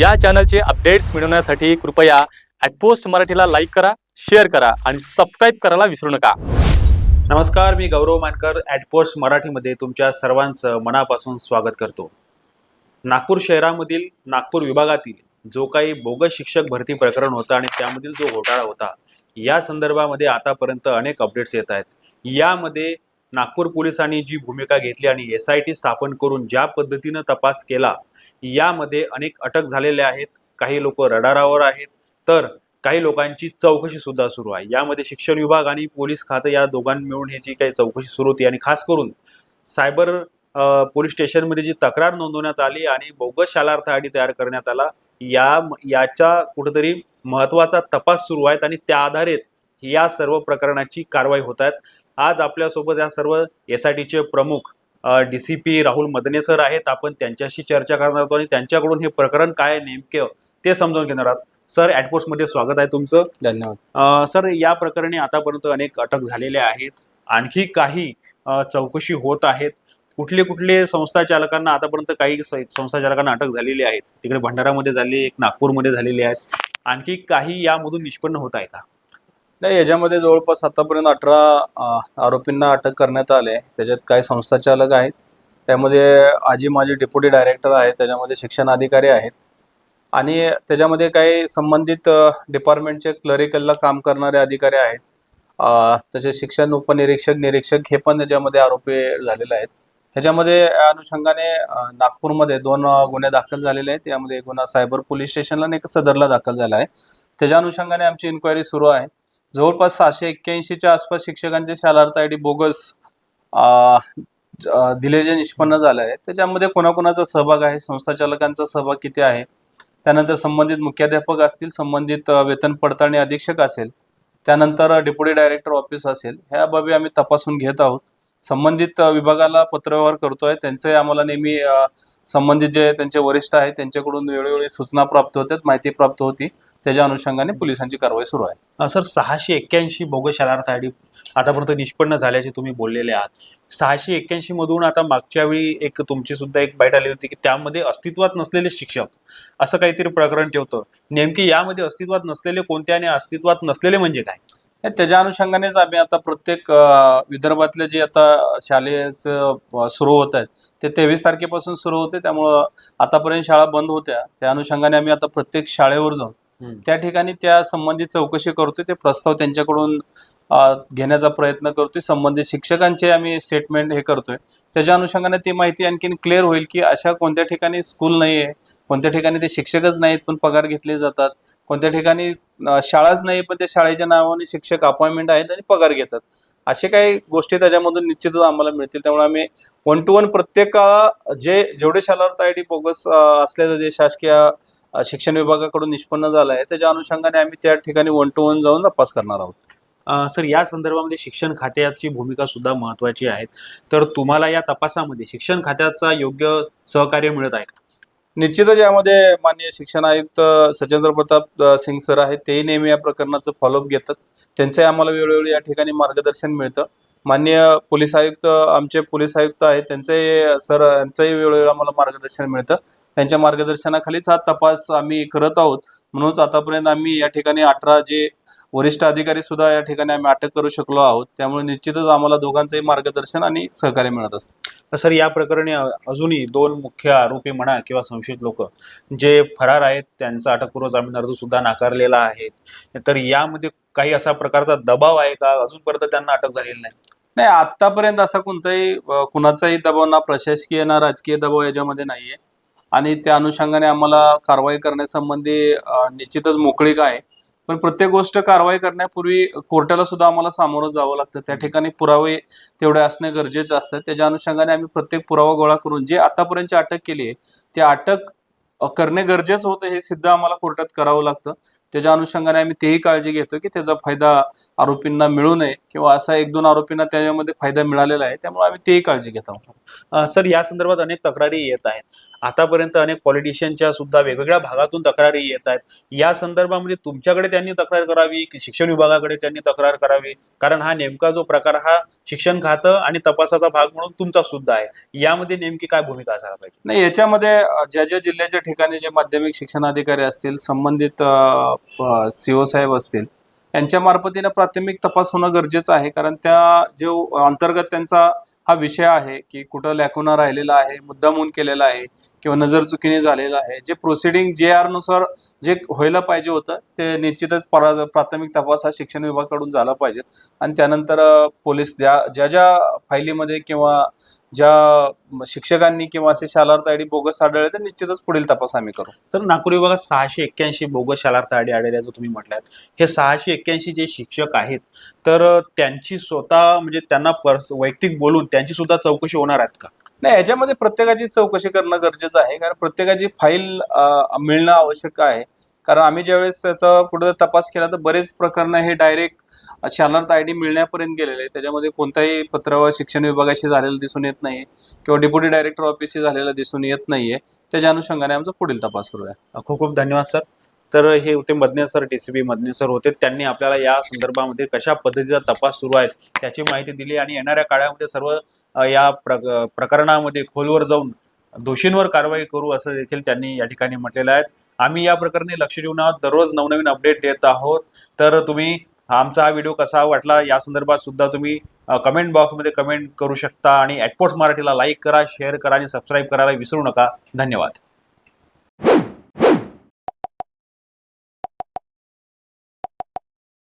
या चॅनलचे अपडेट्स मिळवण्यासाठी कृपया ॲटपोस्ट मराठीला लाईक करा शेअर करा आणि सबस्क्राईब करायला विसरू नका. नमस्कार मी गौरव मानकर ॲटपोस्ट मराठीमध्ये तुमच्या सर्वांचं मनापासून स्वागत करतो. नागपूर शहरामधील नागपूर विभागातील जो काही बोगस शिक्षक भरती प्रकरण होतं आणि त्यामधील जो घोटाळा होता या संदर्भामध्ये आतापर्यंत अनेक अपडेट्स येत आहेत. यामध्ये नागपूर पोलिसांनी जी भूमिका घेतली आणि एस आय टी स्थापन करून ज्या पद्धतीनं तपास केला यामध्ये अनेक अटक झालेल्या आहेत. काही लोक रडारावर आहेत. तर काही लोकांची चौकशी सुद्धा सुरू आहे. यामध्ये शिक्षण विभाग आणि पोलीस खातं या दोघांनी मिळून ही जी काही चौकशी सुरू होती आणि खास करून सायबर पोलीस स्टेशनमध्ये जी तक्रार नोंदवण्यात आली आणि बोगस शालार्थ आडी तयार करण्यात आला या याच्या कुठेतरी महत्त्वाचा तपास सुरू आहेत आणि त्या आधारेच या सर्व प्रकरणाची कारवाई होत आहेत. आज आपल्यासोबत या सर्व एस आय टीचे प्रमुख D C P Rahul Madane sir आहेत. आपण त्यांच्याशी चर्चा करणार आहोत आणि त्यांच्याकडून हे प्रकरण काय नेमके ते समजावून घेणार आहोत. सर ॲटपोस्टमध्ये स्वागत आहे तुमचं. धन्यवाद. सर या प्रकरणी आतापर्यंत अनेक अटक झालेल्या आहेत. आणखी काही चौकशी होत आहेत. कुठले कुठले संस्था चालकांना आतापर्यंत काही संस्था चालकांना अटक झालेली आहेत. तिकडे भंडारामध्ये झाली एक नागपूरमध्ये झालेली आहेत. आणखी काही यामधून निष्पन्न होत आहे का? नाही याच्यामध्ये जवळपास आतापर्यंत अठरा आरोपींना अटक करण्यात आले त्याच्यात काही संस्थाचालक आहेत. त्यामध्ये आजी माजी डेप्युटी डायरेक्टर आहेत. त्याच्यामध्ये शिक्षण अधिकारी आहेत. आणि त्याच्यामध्ये काही संबंधित डिपार्टमेंटचे क्लरिकलला काम करणारे अधिकारी आहेत. तसेच तसे शिक्षण उपनिरीक्षक निरीक्षक हे पण त्याच्यामध्ये आरोपी झालेले आहेत. ह्याच्यामध्ये अनुषंगाने नागपूरमध्ये दोन गुन्हे दाखल झालेले आहेत. यामध्ये गुन्हा सायबर पोलीस स्टेशनला आणि एक सदरला दाखल झाला आहे. त्याच्या अनुषंगाने आमची इन्क्वायरी सुरू आहे. जवळपास सहाशे एक्क्याऐंशीच्या आसपास शिक्षकांचे शालार्थ आय डी बोगस दिले जे निष्पन्न झालं आहे. त्याच्यामध्ये कोणाकोणाचा सहभाग आहे? संस्थाचालकांचा सहभाग किती आहे? त्यानंतर संबंधित मुख्याध्यापक असतील संबंधित वेतन पडताळणी अधीक्षक असेल त्यानंतर डेप्युटी डायरेक्टर ऑफिस असेल ह्या बाबी आम्ही तपासून घेत आहोत. संबंधित विभागाला पत्रव्यवहार करतोय. त्यांचे आम्हाला नेहमी संबंधित जे त्यांचे वरिष्ठ आहेत त्यांच्याकडून वेळोवेळी सूचना प्राप्त होतात माहिती प्राप्त होती. त्याच्या अनुषंगाने पोलिसांची कारवाई सुरू आहे. सर सहाशे एक्क्याऐंशी बोगस शालार्थ आय डी आतापर्यंत निष्पन्न झाल्याचे तुम्ही बोललेले आहात. सहाशे एक्क्याऐंशी मधून आता मागच्या वेळी एक तुमची सुद्धा एक बाईट आली होती की त्यामध्ये अस्तित्वात नसलेले शिक्षक असं काहीतरी प्रकरण ठेवतं. नेमके यामध्ये अस्तित्वात नसलेले कोणते आणि अस्तित्वात नसलेले म्हणजे काय? त्याच्या अनुषंगानेच आम्ही आता प्रत्येक विदर्भातले जे आता शालेचं सुरू होत आहेत ते तेवीस तारखेपासून सुरू होते. त्यामुळं आतापर्यंत शाळा बंद होत्या. त्या अनुषंगाने आम्ही आता प्रत्येक शाळेवर जाऊन त्या ठिकाणी त्या संबंधित चौकशी करतोय. ते प्रस्ताव त्यांच्याकडून घेण्याचा प्रयत्न करतोय. संबंधित शिक्षकांचे आम्ही स्टेटमेंट हे करतोय. त्याच्या अनुषंगाने ती माहिती आणखीन क्लिअर होईल की अशा कोणत्या ठिकाणी स्कूल नाही आहे कोणत्या ठिकाणी ते शिक्षकच नाहीत पण पगार घेतले जातात. कोणत्या ठिकाणी शाळाच नाही पण त्या शाळेच्या नावाने शिक्षक अपॉइंटमेंट आहेत आणि पगार घेतात. असे काही गोष्टी त्याच्यामधून निश्चितच आम्हाला मिळतील. त्यामुळे आम्ही वन टू वन प्रत्येकाला जे जेवढे शालार्थ आय डी बोगस असल्याचं जे शासकीय शिक्षण विभागाकडून निष्पन्न झालं आहे त्याच्या अनुषंगाने आम्ही त्या ठिकाणी वन टू वन जाऊन तपास करणार आहोत. सर या संदर्भामध्ये शिक्षण खात्याची भूमिका सुद्धा महत्वाची आहे तर तुम्हाला या तपासामध्ये शिक्षण खात्याचा योग्य सहकार्य मिळत आहे का? निश्चितच यामध्ये माननीय शिक्षण आयुक्त सचेंद्र प्रताप सिंग सर आहेत. तेही नेहमी या प्रकरणाचं फॉलोअप घेतात. त्यांचे आम्हाला वेळोवेळी या ठिकाणी मार्गदर्शन मिळतं. माननीय पोलीस आयुक्त आमचे पोलीस आयुक्त आहेत. त्यांचे सर यांचंही वेळोवेळी आम्हाला मार्गदर्शन मिळतं. त्यांच्या मार्गदर्शनाखालीच हा तपास आम्ही करत आहोत. म्हणूनच आतापर्यंत आम्ही या ठिकाणी अठरा जे वरिष्ठ अधिकारी सुद्धा या ठिकाणी आम्ही अटक करू शकलो आहोत. त्यामुळे निश्चितच आम्हाला दोघांचंही मार्गदर्शन आणि सहकार्य मिळत असतं. सर या प्रकरणी अजूनही दोन मुख्य आरोपी म्हणा किंवा संशयित लोक जे फरार आहेत त्यांचा अटकपूर्व जामीन अर्ज सुद्धा नाकारलेला आहे. तर यामध्ये काही असा प्रकारचा दबाव आहे का? अजूनपर्यंत त्यांना अटक झालेली नाही. नाही आतापर्यंत असा कोणताही कुणाचाही दबाव ना प्रशासकीय ना राजकीय दबाव याच्यामध्ये नाहीये. आणि त्या अनुषंगाने आम्हाला कारवाई करण्यासंबंधी निश्चितच मोकळीक आहे. पण प्रत्येक गोष्ट कारवाई करण्यापूर्वी कोर्टाला सुद्धा आम्हाला सामोरं जावं लागतं. त्या ठिकाणी पुरावे तेवढे असणे गरजेचे असतात त्याच्या अनुषंगाने आम्ही प्रत्येक पुरावा गोळा करून जे आतापर्यंतची अटक केली आहे ते अटक करणे गरजेचं होतं हे सिद्ध आम्हाला कोर्टात करावं लागतं. त्याच्या अनुषंगाने आम्ही तेही काळजी घेतो की त्याचा फायदा आरोपींना मिळू नये किंवा असा एक दोन आरोपींना त्याच्यामध्ये फायदा मिळालेला आहे त्यामुळे आम्ही तेही काळजी घेत आहोत. सर या संदर्भात अनेक तक्रारी येत आहेत. आतापर्यंत अनेक पॉलिटिशियनच्या सुद्धा वेगवेगळ्या भागातून तक्रारी येत आहेत. या संदर्भामध्ये तुमच्याकडे त्यांनी तक्रार करावी की शिक्षण विभागाकडे त्यांनी तक्रार करावी? कारण हा नेमका जो प्रकार हा शिक्षण खातं आणि तपासाचा भाग म्हणून तुमचा सुद्धा आहे. यामध्ये नेमकी काय भूमिका असायला पाहिजे? नाही याच्यामध्ये ज्या ज्या जिल्ह्याच्या ठिकाणी जे माध्यमिक शिक्षणाधिकारी असतील संबंधित सीओ साहेब असतील यांच्या मार्फतीने प्राथमिक तपास होणं गरजेचं आहे. कारण त्या जो अंतर्गत त्यांचा हा विषय आहे की कुठं लॅकुना राहिलेला आहे मुद्दामून केलेला आहे किंवा नजर चुकीने झालेला आहे जे प्रोसिडिंग जे आरनुसार जे व्हायला पाहिजे होतं ते निश्चितच प्राथमिक तपास हा शिक्षण विभागाकडून झाला पाहिजे. आणि त्यानंतर पोलीस ज्या ज्या ज्या फायलीमध्ये किंवा ज्या शिक्षकांनी किंवा असे शालार्थ आयडी बोगस आढळले तर निश्चितच पुढील तपास आम्ही करू. तर नागपूर विभागात सहाशे एक्क्याऐंशी बोगस शालार्थ आडी आढळल्याचं तुम्ही म्हटल्यात हे सहाशे एक्क्याऐंशी जे शिक्षक आहेत तर त्यांची स्वतः म्हणजे त्यांना पर्स वैयक्तिक बोलून त्यांची सुद्धा चौकशी होणार आहेत का? नाही याच्यामध्ये प्रत्येकाची चौकशी करणं गरजेचं आहे कारण प्रत्येकाची फाईल मिळणं आवश्यक आहे. कारण आम्ही ज्यावेळेस त्याचा पुढे तपास केला तर बरेच प्रकरणं हे डायरेक्ट शालार्थ आय डी मिळण्यापर्यंत गेलेले आहे त्याच्यामध्ये कोणताही पत्रावर शिक्षण विभागाशी झालेलं दिसून येत नाही किंवा डेप्युटी डायरेक्टर ऑफिसशी झालेलं दिसून येत नाहीये. त्याच्या अनुषंगाने आमचा पुढील तपास सुरू आहे. खूप खूप धन्यवाद सर. तर हे होते Madane sir TCB Madane sir होते. त्यांनी आपल्याला या संदर्भामध्ये कशा पद्धतीचा तपास सुरू आहे त्याची माहिती दिली आणि येणाऱ्या काळामध्ये सर्व या प्र प्रकरणामध्ये खोलवर जाऊन दोषींवर कारवाई करू असं देखील त्यांनी या ठिकाणी म्हटलेलं आहे. आम्ही या प्रकरणी लक्ष देऊन आहोत. दररोज नवनवीन अपडेट देत आहोत. तर तुम्ही आमचा हा व्हिडिओ कसा वाटला या संदर्भात सुद्धा तुम्ही कमेंट बॉक्समध्ये कमेंट करू शकता आणि ॲटपोर्ट्स मराठीला लाईक करा शेअर करा आणि सबस्क्राईब करायला विसरू नका. धन्यवाद.